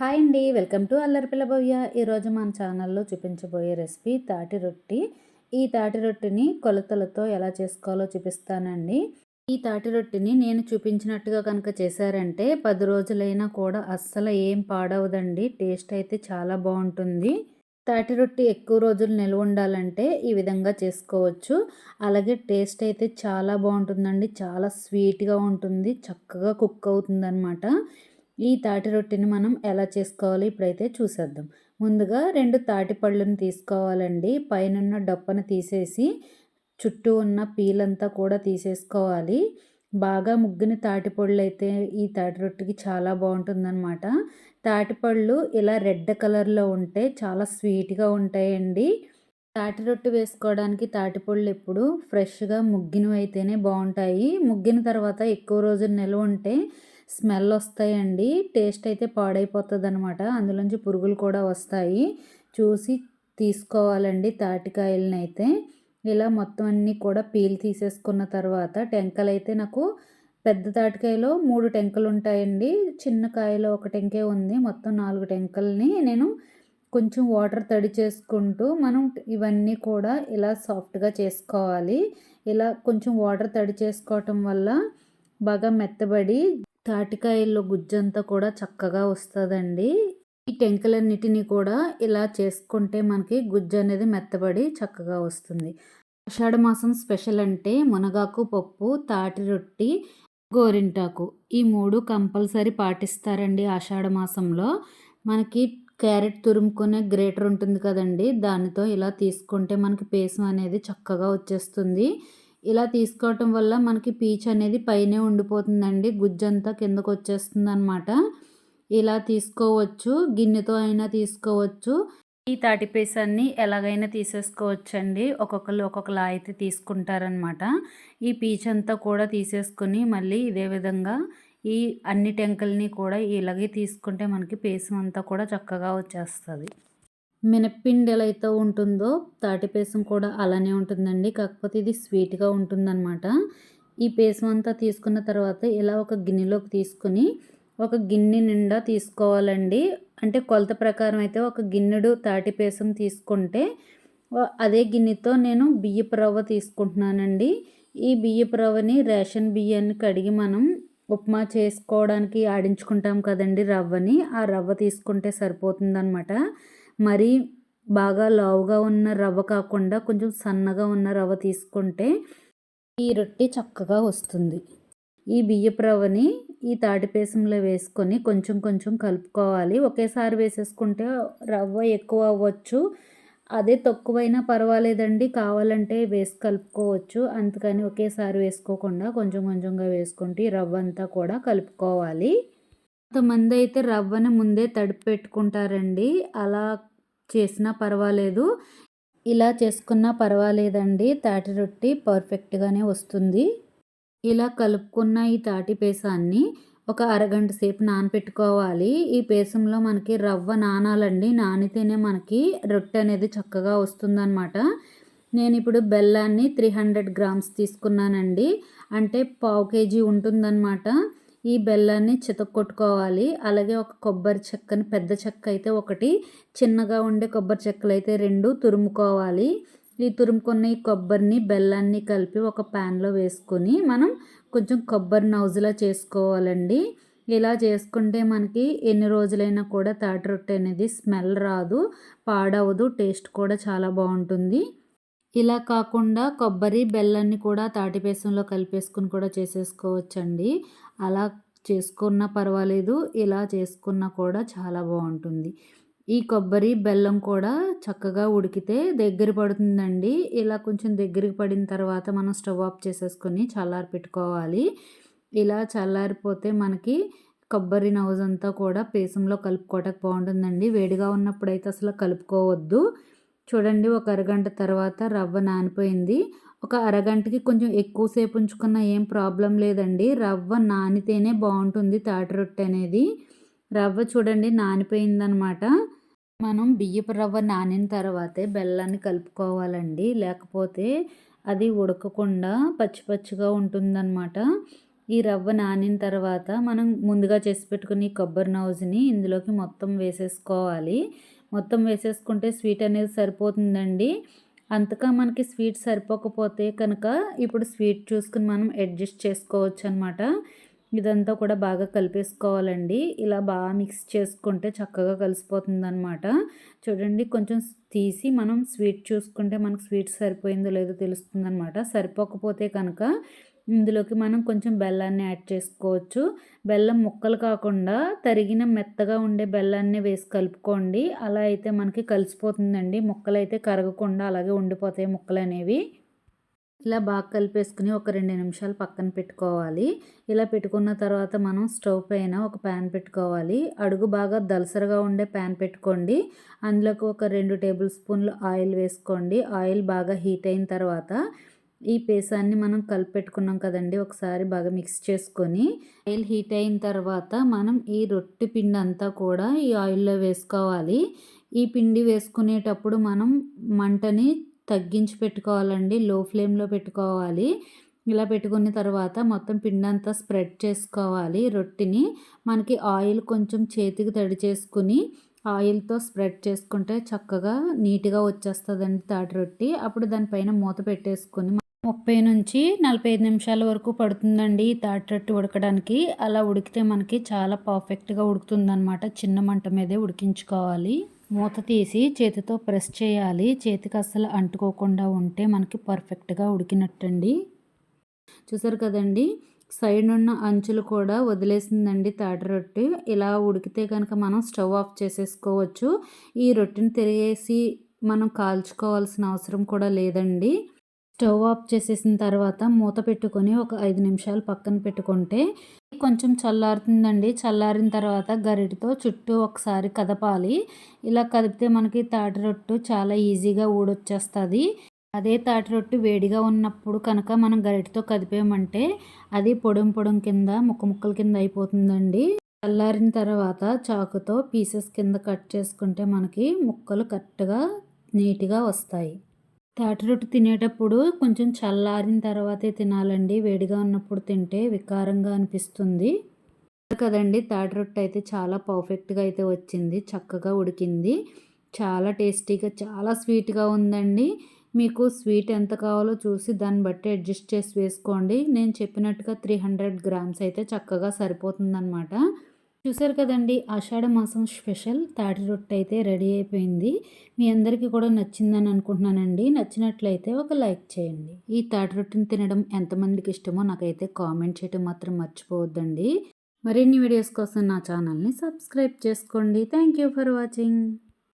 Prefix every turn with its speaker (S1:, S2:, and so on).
S1: Hi అండి. Welcome to అల్లరిపిల్ల భవ్య. ఈరోజు మన ఛానల్లో చూపించబోయే రెసిపీ తాటి రొట్టి. ఈ తాటి రొట్టిని కొలతలతో ఎలా చేసుకోవాలో చూపిస్తానండి. ఈ తాటి రొట్టిని నేను చూపించినట్టుగా కనుక చేశారంటే పది రోజులైనా కూడా అస్సలు ఏం పాడవదండి. టేస్ట్ అయితే చాలా బాగుంటుంది. తాటి రొట్టి ఎక్కువ రోజులు నిల్వ ఉండాలంటే ఈ విధంగా చేసుకోవచ్చు. అలాగే టేస్ట్ అయితే చాలా బాగుంటుందండి. చాలా స్వీట్గా ఉంటుంది. చక్కగా కుక్ అవుతుందన్నమాట. ఈ తాటి రొట్టెని మనం ఎలా చేసుకోవాలి ఇప్పుడైతే చూసేద్దాం. ముందుగా రెండు తాటి పళ్ళను తీసుకోవాలండి. పైనున్న డప్పను తీసేసి చుట్టూ ఉన్న పీలంతా కూడా తీసేసుకోవాలి. బాగా ముగ్గిన తాటిపళ్ళు అయితే ఈ తాటి రొట్టెకి చాలా బాగుంటుందన్నమాట. తాటిపళ్ళు ఇలా రెడ్ కలర్లో ఉంటే చాలా స్వీట్గా ఉంటాయండి. తాటి రొట్టె వేసుకోవడానికి తాటిపళ్ళు ఎప్పుడు ఫ్రెష్గా ముగ్గినవి అయితేనే బాగుంటాయి. ముగ్గిన తర్వాత ఎక్కువ రోజులు నిల్వ ఉంటే స్మెల్ వస్తాయండి. టేస్ట్ అయితే పాడైపోతుంది అనమాట అందులోంచి పురుగులు కూడా వస్తాయి. చూసి తీసుకోవాలండి తాటికాయలని అయితే ఇలా మొత్తం అన్నీ కూడా పీల్ తీసేసుకున్న తర్వాత టెంకలు అయితే నాకు పెద్ద తాటికాయలో మూడు టెంకలు ఉంటాయండి చిన్న కాయలో ఒక టెంకే ఉంది. మొత్తం నాలుగు టెంకల్ని నేను కొంచెం వాటర్ తడి చేసుకుంటూ మనం ఇవన్నీ కూడా ఇలా సాఫ్ట్గా చేసుకోవాలి. ఇలా కొంచెం వాటర్ తడి చేసుకోవటం వల్ల బాగా మెత్తబడి తాటికాయల్లో గుజ్జంతా కూడా చక్కగా వస్తుందండి. ఈ టెంకలన్నిటినీ కూడా ఇలా చేసుకుంటే మనకి గుజ్జు అనేది మెత్తబడి చక్కగా వస్తుంది. ఆషాఢ మాసం స్పెషల్ అంటే మునగాకు పప్పు తాటి రొట్టి గోరింటాకు ఈ మూడు కంపల్సరీ పాటిస్తారండి ఆషాఢ మాసంలో. మనకి క్యారెట్ తురుముకునే గ్రేటర్ ఉంటుంది కదండి దానితో ఇలా తీసుకుంటే మనకి పేసం అనేది చక్కగా వచ్చేస్తుంది. ఇలా తీసుకోవటం వల్ల మనకి పీచ్ అనేది పైనే ఉండిపోతుందండి. గుజ్జంతా కిందకు వచ్చేస్తుంది అనమాట ఇలా తీసుకోవచ్చు. గిన్నెతో అయినా తీసుకోవచ్చు. ఈ తాటి పీసాన్ని ఎలాగైనా తీసేసుకోవచ్చండి. ఒక్కొక్కరు ఒక్కొక్కలా అయితే తీసుకుంటారనమాట ఈ పీచ్ అంతా కూడా తీసేసుకుని మళ్ళీ ఇదే విధంగా ఈ అన్ని టెంకల్ని కూడా ఇలాగే తీసుకుంటే మనకి పేసం అంతా కూడా చక్కగా వచ్చేస్తుంది. మినప్పిండి ఎలా అయితే ఉంటుందో తాటి పేసం కూడా అలానే ఉంటుందండి. కాకపోతే ఇది స్వీట్గా ఉంటుందన్నమాట. ఈ పేసం అంతా తీసుకున్న తర్వాత ఇలా ఒక గిన్నెలోకి తీసుకుని ఒక గిన్నె నిండా తీసుకోవాలండి. అంటే కొలత ప్రకారం అయితే ఒక గిన్నెడు తాటి పేసం తీసుకుంటే అదే గిన్నెతో నేను బియ్యపు రవ్వ తీసుకుంటున్నానండి. ఈ బియ్యపు రవ్వని రేషన్ బియ్యాన్ని కడిగి మనం ఉప్మా చేసుకోవడానికి ఆడించుకుంటాం కదండి రవ్వని. ఆ రవ్వ తీసుకుంటే సరిపోతుందన్నమాట. మరీ బాగా లావుగా ఉన్న రవ్వ కాకుండా కొంచెం సన్నగా ఉన్న రవ్వ తీసుకుంటే ఈ రొట్టె చక్కగా వస్తుంది. ఈ బియ్యపు రవ్వని ఈ తాటిపేసంలో వేసుకొని కొంచెం కొంచెం కలుపుకోవాలి. ఒకేసారి వేసేసుకుంటే రవ్వ ఎక్కువ అవ్వచ్చు. అదే తక్కువైనా పర్వాలేదండి. కావాలంటే వేసి కలుపుకోవచ్చు. అందుకని ఒకేసారి వేసుకోకుండా కొంచెం కొంచెంగా వేసుకుంటే రవ్వ అంతా కూడా కలుపుకోవాలి. కొంతమంది అయితే రవ్వని ముందే తడిపి పెట్టుకుంటారండి అలా చేసినా పర్వాలేదు. ఇలా చేసుకున్నా పర్వాలేదండి. తాటి రొట్టి పర్ఫెక్ట్గానే వస్తుంది. ఇలా కలుపుకున్న ఈ తాటి పేసాన్ని ఒక అరగంట సేపు నానపెట్టుకోవాలి. ఈ పేసంలో మనకి రవ్వ నానాలండి. నానితేనే మనకి రొట్టె అనేది చక్కగా వస్తుందన్నమాట. నేను ఇప్పుడు బెల్లాన్ని త్రీ హండ్రెడ్ గ్రామ్స్ తీసుకున్నానండి. అంటే పావు కేజీ ఉంటుందన్నమాట. ఈ బెల్లాన్ని చితక్కొట్టుకోవాలి. అలాగే ఒక కొబ్బరి చెక్కని పెద్ద చెక్క అయితే ఒకటి చిన్నగా ఉండే కొబ్బరి చెక్కలు అయితే రెండు తురుముకోవాలి. ఈ తురుముకున్న ఈ కొబ్బరిని బెల్లాన్ని కలిపి ఒక ప్యాన్లో వేసుకొని మనం కొంచెం కొబ్బరి నౌజులా చేసుకోవాలండి. ఇలా చేసుకుంటే మనకి ఎన్ని రోజులైనా కూడా తాటి రొట్టె అనేది స్మెల్ రాదు పాడవదు టేస్ట్ కూడా చాలా బాగుంటుంది. ఇలా కాకుండా కొబ్బరి బెల్లాన్ని కూడా తాటిపేసంలో కలిపేసుకుని కూడా చేసేసుకోవచ్చండి. అలా చేసుకున్న పర్వాలేదు ఇలా చేసుకున్నా కూడా చాలా బాగుంటుంది. ఈ కొబ్బరి బెల్లం కూడా చక్కగా ఉడికితే దగ్గర పడుతుందండి. ఇలా కొంచెం దగ్గరికి పడిన తర్వాత మనం స్టవ్ ఆఫ్ చేసేసుకొని చల్లారి పెట్టుకోవాలి. ఇలా చల్లారిపోతే మనకి కొబ్బరి నౌజ్ అంతా కూడా పేసంలో కలుపుకోవటానికి బాగుంటుందండి. వేడిగా ఉన్నప్పుడైతే అసలు కలుపుకోవద్దు. చూడండి ఒక అరగంట తర్వాత రవ్వ నానిపోయింది. ఒక అరగంటకి కొంచెం ఎక్కువసేపు ఉంచుకున్న ఏం ప్రాబ్లం లేదండి. రవ్వ నానితేనే బాగుంటుంది తాటి రొట్టె అనేది. రవ్వ చూడండి నానిపోయిందనమాట. మనం బియ్యపు రవ్వ నానిన తర్వాతే బెల్లాన్ని కలుపుకోవాలండి. లేకపోతే అది ఉడకకుండా పచ్చి పచ్చిగా ఉంటుందన్నమాట ఈ రవ్వ నానిన తర్వాత మనం ముందుగా చేసి పెట్టుకుని కొబ్బరి నౌజ్ని ఇందులోకి మొత్తం వేసేసుకోవాలి. మొత్తం వేసేసుకుంటే స్వీట్ అనేది సరిపోతుందండి. అంతగా మనకి స్వీట్ సరిపోకపోతే కనుక ఇప్పుడు స్వీట్ చూసుకుని మనం అడ్జస్ట్ చేసుకోవచ్చు అనమాట ఇదంతా కూడా బాగా కలిపేసుకోవాలండి. ఇలా బాగా మిక్స్ చేసుకుంటే చక్కగా కలిసిపోతుంది అనమాట చూడండి కొంచెం తీసి మనం స్వీట్ చూసుకుంటే మనకు స్వీట్ సరిపోయిందో లేదో తెలుస్తుంది అనమాట సరిపోకపోతే కనుక ఇందులోకి మనం కొంచెం బెల్లాన్ని యాడ్ చేసుకోవచ్చు. బెల్లం ముక్కలు కాకుండా తరిగిన మెత్తగా ఉండే బెల్లాన్ని వేసి కలుపుకోండి. అలా అయితే మనకి కలిసిపోతుందండి. ముక్కలు అయితే కరగకుండా అలాగే ఉండిపోతాయి ముక్కలు అనేవి ఇలా బాగా కలిపేసుకుని ఒక రెండు నిమిషాలు పక్కన పెట్టుకోవాలి. ఇలా పెట్టుకున్న తర్వాత మనం స్టవ్ పైన ఒక ప్యాన్ పెట్టుకోవాలి. అడుగు బాగా దలసరగా ఉండే ప్యాన్ పెట్టుకోండి. అందులోకి ఒక రెండు టేబుల్ స్పూన్లు ఆయిల్ వేసుకోండి. ఆయిల్ బాగా హీట్ అయిన తర్వాత ఈ పేసాన్ని మనం కలిపెట్టుకున్నాం కదండి ఒకసారి బాగా మిక్స్ చేసుకొని. ఆయిల్ హీట్ అయిన తర్వాత మనం ఈ రొట్టె పిండి అంతా కూడా ఈ ఆయిల్లో వేసుకోవాలి. ఈ పిండి వేసుకునేటప్పుడు మనం మంటని తగ్గించి పెట్టుకోవాలండి లో ఫ్లేమ్లో పెట్టుకోవాలి. ఇలా పెట్టుకున్న తర్వాత మొత్తం పిండి అంతా స్ప్రెడ్ చేసుకోవాలి. రొట్టెని మనకి ఆయిల్ కొంచెం చేతికి తడి చేసుకుని ఆయిల్తో స్ప్రెడ్ చేసుకుంటే చక్కగా నీట్గా వచ్చేస్తుందండి తాటి రొట్టి. అప్పుడు దానిపైన మూత పెట్టేసుకొని ముప్పై నుంచి నలభై ఐదు నిమిషాల వరకు పడుతుందండి ఈ తాటి రొట్టి ఉడకడానికి. అలా ఉడికితే మనకి చాలా పర్ఫెక్ట్గా ఉడుకుతుందనమాట చిన్న మంట మీదే ఉడికించుకోవాలి. మూత తీసి చేతితో ప్రెస్ చేయాలి. చేతికి అస్సలు అంటుకోకుండా ఉంటే మనకి పర్ఫెక్ట్గా ఉడికినట్టండి. చూసారు కదండి? సైడ్ ఉన్న అంచులు కూడా వదిలేసిందండి తాటి రొట్టె. ఇలా ఉడికితే కనుక మనం స్టవ్ ఆఫ్ చేసేసుకోవచ్చు. ఈ రొట్టెని తిరిగేసి మనం కాల్చుకోవాల్సిన అవసరం కూడా లేదండి. స్టవ్ ఆఫ్ చేసేసిన తర్వాత మూత పెట్టుకొని ఒక ఐదు నిమిషాలు పక్కన పెట్టుకుంటే కొంచెం చల్లారుతుందండి. చల్లారిన తర్వాత గరిటితో చుట్టూ ఒకసారి కదపాలి. ఇలా కదిపితే మనకి తాటి రొట్టు చాలా ఈజీగా ఊడొచ్చేస్తుంది. అదే తాటి రొట్టు వేడిగా ఉన్నప్పుడు కనుక మనం గరిటితో కదిపామంటే అది పొడం పొడం కింద ముక్క ముక్కల కింద అయిపోతుందండి. చల్లారిన తర్వాత చాకుతో పీసెస్ కింద కట్ చేసుకుంటే మనకి ముక్కలు కరెక్ట్గా నీట్గా వస్తాయి. తాటి రొట్టె తినేటప్పుడు కొంచెం చల్లారిన తర్వాతే తినాలండి. వేడిగా ఉన్నప్పుడు తింటే వికారంగా అనిపిస్తుంది. కదండి తాటి రొట్టె అయితే చాలా పర్ఫెక్ట్గా అయితే వచ్చింది. చక్కగా ఉడికింది. చాలా టేస్టీగా చాలా స్వీట్గా ఉందండి. మీకు స్వీట్ ఎంత కావాలో చూసి దాన్ని బట్టి అడ్జస్ట్ చేసి వేసుకోండి. నేను చెప్పినట్టుగా త్రీ హండ్రెడ్ గ్రామ్స్ అయితే చక్కగా సరిపోతుందన్నమాట. చూసారు కదండి ఆషాఢ మాసం స్పెషల్. తాటి రొట్టె అయితే రెడీ అయిపోయింది. మీ అందరికీ కూడా నచ్చిందని అనుకుంటున్నానండి. నచ్చినట్లయితే ఒక లైక్ చేయండి. ఈ తాటి రొట్టెని తినడం ఎంతమందికి ఇష్టమో నాకైతే కామెంట్ చేయడం మాత్రం మర్చిపోవద్దండి. మరిన్ని వీడియోస్ కోసం నా ఛానల్ని సబ్స్క్రైబ్ చేసుకోండి. Thank you for watching.